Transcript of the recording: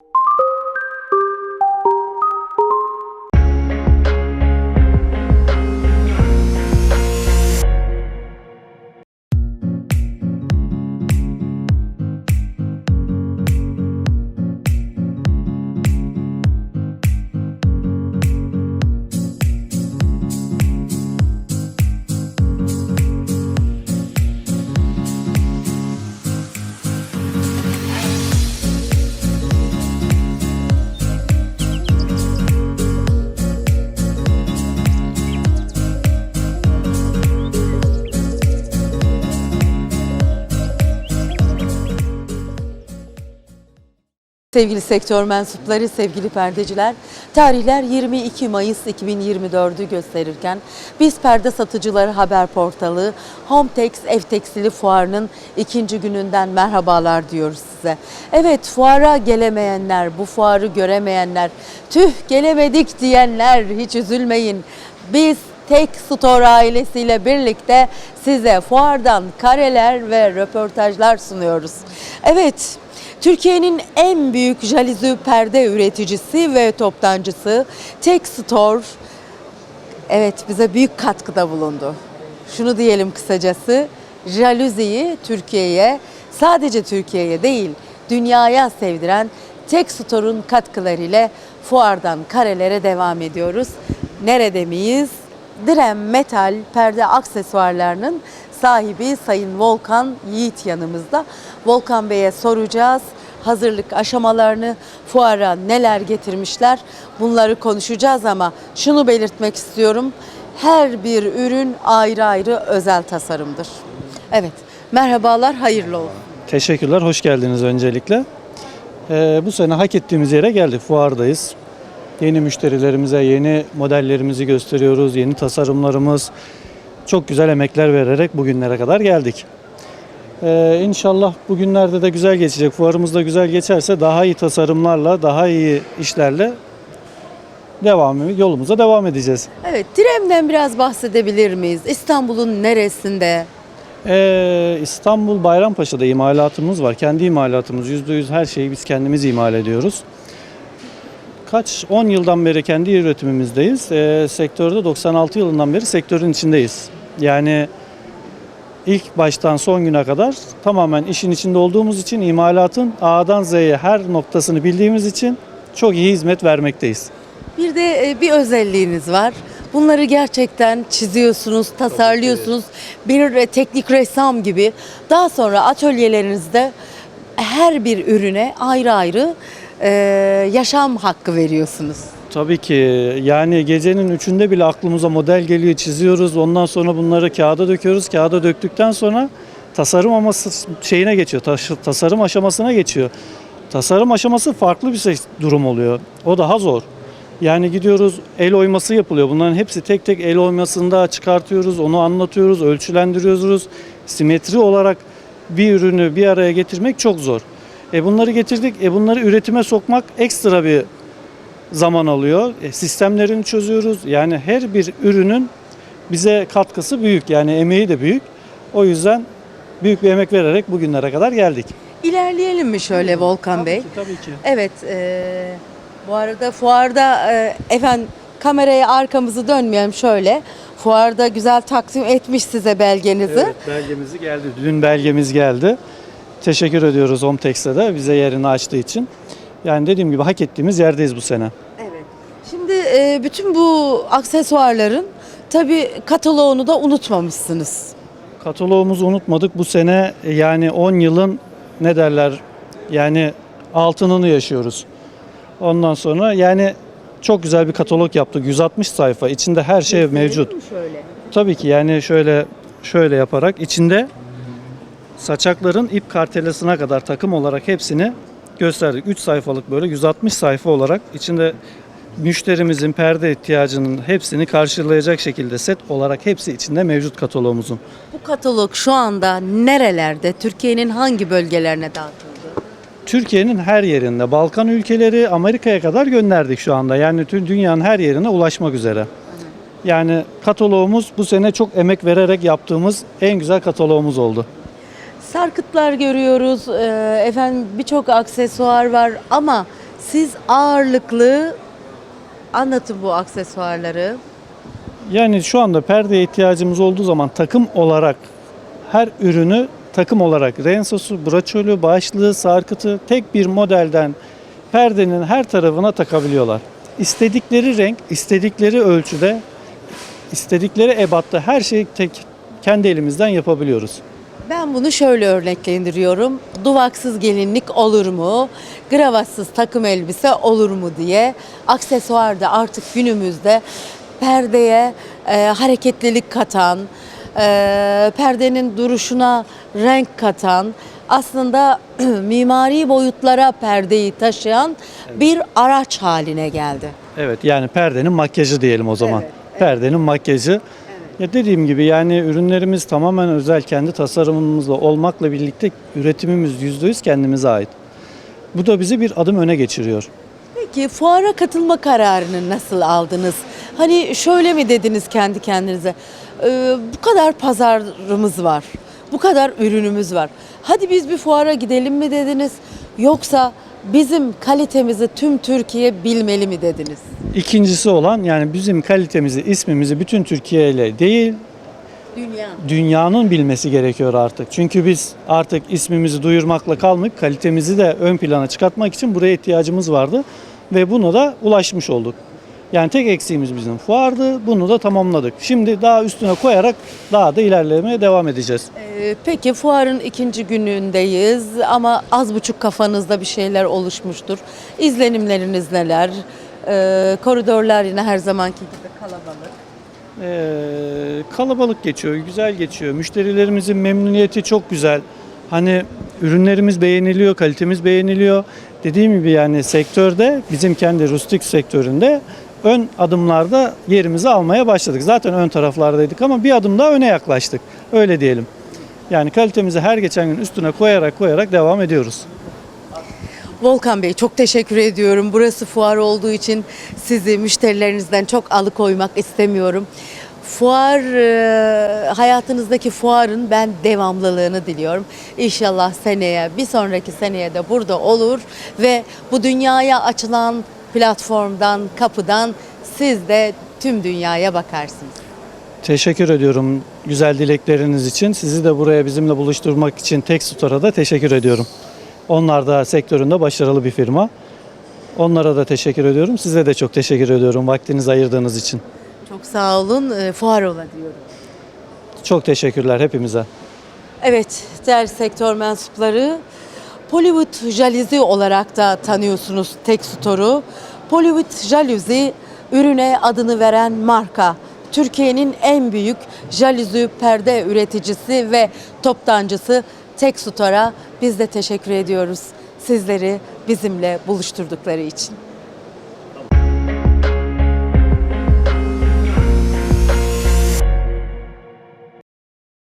you Sevgili sektör mensupları, sevgili perdeciler, tarihler 22 Mayıs 2024'ü gösterirken biz perde satıcıları haber portalı Hometex Ev Tekstili Fuarı'nın ikinci gününden merhabalar diyoruz size. Evet fuara gelemeyenler, bu fuarı göremeyenler, tüh gelemedik diyenler hiç üzülmeyin. Biz Tek Store ailesiyle birlikte size fuardan kareler ve röportajlar sunuyoruz. Evet, Türkiye'nin en büyük jalizi perde üreticisi ve toptancısı Tek evet bize büyük katkıda bulundu. Şunu diyelim kısacası, jaluziyi Türkiye'ye sadece Türkiye'ye değil dünyaya sevdiren Tek Store'un katkılarıyla fuardan karelere devam ediyoruz. Nerede miyiz? Direm Metal perde aksesuarlarının sahibi Sayın Volkan Yiğit yanımızda. Volkan Bey'e soracağız. Hazırlık aşamalarını, fuara neler getirmişler bunları konuşacağız ama şunu belirtmek istiyorum. Her bir ürün ayrı ayrı özel tasarımdır. Evet, merhabalar, hayırlı olsun. Teşekkürler, hoş geldiniz öncelikle. Ee, bu sene hak ettiğimiz yere geldik, fuardayız. Yeni müşterilerimize yeni modellerimizi gösteriyoruz, yeni tasarımlarımız. Çok güzel emekler vererek bugünlere kadar geldik. Ee, inşallah bugünlerde de güzel geçecek, fuarımız da güzel geçerse daha iyi tasarımlarla, daha iyi işlerle devam yolumuza devam edeceğiz. Evet, Direm'den biraz bahsedebilir miyiz? İstanbul'un neresinde? Ee, İstanbul Bayrampaşa'da imalatımız var. Kendi imalatımız. %100 her şeyi biz kendimiz imal ediyoruz. Kaç 10 yıldan beri kendi üretimimizdeyiz. Ee, sektörde 96 yılından beri sektörün içindeyiz. Yani ilk baştan son güne kadar tamamen işin içinde olduğumuz için imalatın A'dan Z'ye her noktasını bildiğimiz için çok iyi hizmet vermekteyiz. Bir de e, bir özelliğiniz var. Bunları gerçekten çiziyorsunuz, tasarlıyorsunuz. Bir e, teknik ressam gibi. Daha sonra atölyelerinizde her bir ürüne ayrı ayrı e, yaşam hakkı veriyorsunuz. Tabii ki. Yani gecenin üçünde bile aklımıza model geliyor çiziyoruz. Ondan sonra bunları kağıda döküyoruz. Kağıda döktükten sonra tasarım aması şeyine geçiyor. Tasarım aşamasına geçiyor. Tasarım aşaması farklı bir durum oluyor. O daha zor. Yani gidiyoruz el oyması yapılıyor. Bunların hepsi tek tek el oymasında çıkartıyoruz onu anlatıyoruz ölçülendiriyoruz. Simetri olarak bir ürünü bir araya getirmek çok zor. E bunları getirdik. E bunları üretime sokmak ekstra bir zaman alıyor. E, sistemlerini çözüyoruz. Yani her bir ürünün bize katkısı büyük. Yani emeği de büyük. O yüzden büyük bir emek vererek bugünlere kadar geldik. İlerleyelim mi şöyle Volkan Bey? Tabii ki. Tabii ki. Evet, e, bu arada fuarda e, efendim kameraya arkamızı dönmeyelim şöyle. Fuarda güzel takdim etmiş size belgenizi. Evet, belgemiz geldi. Dün belgemiz geldi. Teşekkür ediyoruz Omtex'e de bize yerini açtığı için. Yani dediğim gibi hak ettiğimiz yerdeyiz bu sene. Evet. Şimdi e, bütün bu aksesuarların tabii kataloğunu da unutmamışsınız. Kataloğumuzu unutmadık. Bu sene e, yani 10 yılın ne derler yani altınını yaşıyoruz. Ondan sonra yani çok güzel bir katalog yaptık. 160 sayfa. İçinde her şey mevcut. Şöyle. Tabii ki yani şöyle şöyle yaparak içinde saçakların ip kartelasına kadar takım olarak hepsini gösterdik. 3 sayfalık böyle 160 sayfa olarak içinde müşterimizin perde ihtiyacının hepsini karşılayacak şekilde set olarak hepsi içinde mevcut kataloğumuzun. Bu katalog şu anda nerelerde, Türkiye'nin hangi bölgelerine dağıtıldı? Türkiye'nin her yerinde, Balkan ülkeleri Amerika'ya kadar gönderdik şu anda. Yani tüm dünyanın her yerine ulaşmak üzere. Yani kataloğumuz bu sene çok emek vererek yaptığımız en güzel kataloğumuz oldu. Sarkıtlar görüyoruz, e, efendim birçok aksesuar var ama Siz ağırlıklı anlatın bu aksesuarları. Yani şu anda perdeye ihtiyacımız olduğu zaman takım olarak her ürünü takım olarak rensosu, braçölü, başlığı, sarkıtı tek bir modelden perdenin her tarafına takabiliyorlar. İstedikleri renk, istedikleri ölçüde, istedikleri ebatta her şeyi tek kendi elimizden yapabiliyoruz. Ben bunu şöyle örneklendiriyorum. Duvaksız gelinlik olur mu? Gravatsız takım elbise olur mu diye. Aksesuar da artık günümüzde perdeye e, hareketlilik katan, e, perdenin duruşuna renk katan, aslında mimari boyutlara perdeyi taşıyan bir araç haline geldi. Evet yani perdenin makyajı diyelim o zaman. Evet, evet. Perdenin makyajı. Ya dediğim gibi yani ürünlerimiz tamamen özel kendi tasarımımızla olmakla birlikte üretimimiz %100 kendimize ait. Bu da bizi bir adım öne geçiriyor. Peki fuara katılma kararını nasıl aldınız? Hani şöyle mi dediniz kendi kendinize? Ee, bu kadar pazarımız var. Bu kadar ürünümüz var. Hadi biz bir fuara gidelim mi dediniz? Yoksa bizim kalitemizi tüm Türkiye bilmeli mi dediniz? İkincisi olan yani bizim kalitemizi, ismimizi bütün Türkiye ile değil Dünya. dünyanın bilmesi gerekiyor artık. Çünkü biz artık ismimizi duyurmakla kalmayıp kalitemizi de ön plana çıkartmak için buraya ihtiyacımız vardı ve buna da ulaşmış olduk. Yani tek eksiğimiz bizim fuardı. Bunu da tamamladık. Şimdi daha üstüne koyarak daha da ilerlemeye devam edeceğiz. Ee, peki fuarın ikinci günündeyiz ama az buçuk kafanızda bir şeyler oluşmuştur. İzlenimleriniz neler? Ee, koridorlar yine her zamanki gibi kalabalık. Ee, kalabalık geçiyor, güzel geçiyor. Müşterilerimizin memnuniyeti çok güzel. Hani ürünlerimiz beğeniliyor, kalitemiz beğeniliyor. Dediğim gibi yani sektörde bizim kendi rustik sektöründe ön adımlarda yerimizi almaya başladık. Zaten ön taraflardaydık ama bir adım daha öne yaklaştık. Öyle diyelim. Yani kalitemizi her geçen gün üstüne koyarak koyarak devam ediyoruz. Volkan Bey çok teşekkür ediyorum. Burası fuar olduğu için sizi müşterilerinizden çok alıkoymak istemiyorum. Fuar, e, hayatınızdaki fuarın ben devamlılığını diliyorum. İnşallah seneye, bir sonraki seneye de burada olur ve bu dünyaya açılan platformdan, kapıdan siz de tüm dünyaya bakarsınız. Teşekkür ediyorum güzel dilekleriniz için. Sizi de buraya bizimle buluşturmak için Tek Store'a da teşekkür ediyorum. Onlar da sektöründe başarılı bir firma. Onlara da teşekkür ediyorum. Size de çok teşekkür ediyorum vaktinizi ayırdığınız için. Çok sağ olun. e, Fuar ola diyorum. Çok teşekkürler hepimize. Evet, değerli sektör mensupları Pollywood Jaluzi olarak da tanıyorsunuz tek storu. Pollywood Jaluzi ürüne adını veren marka. Türkiye'nin en büyük jaluzi perde üreticisi ve toptancısı Tek Store'a biz de teşekkür ediyoruz sizleri bizimle buluşturdukları için.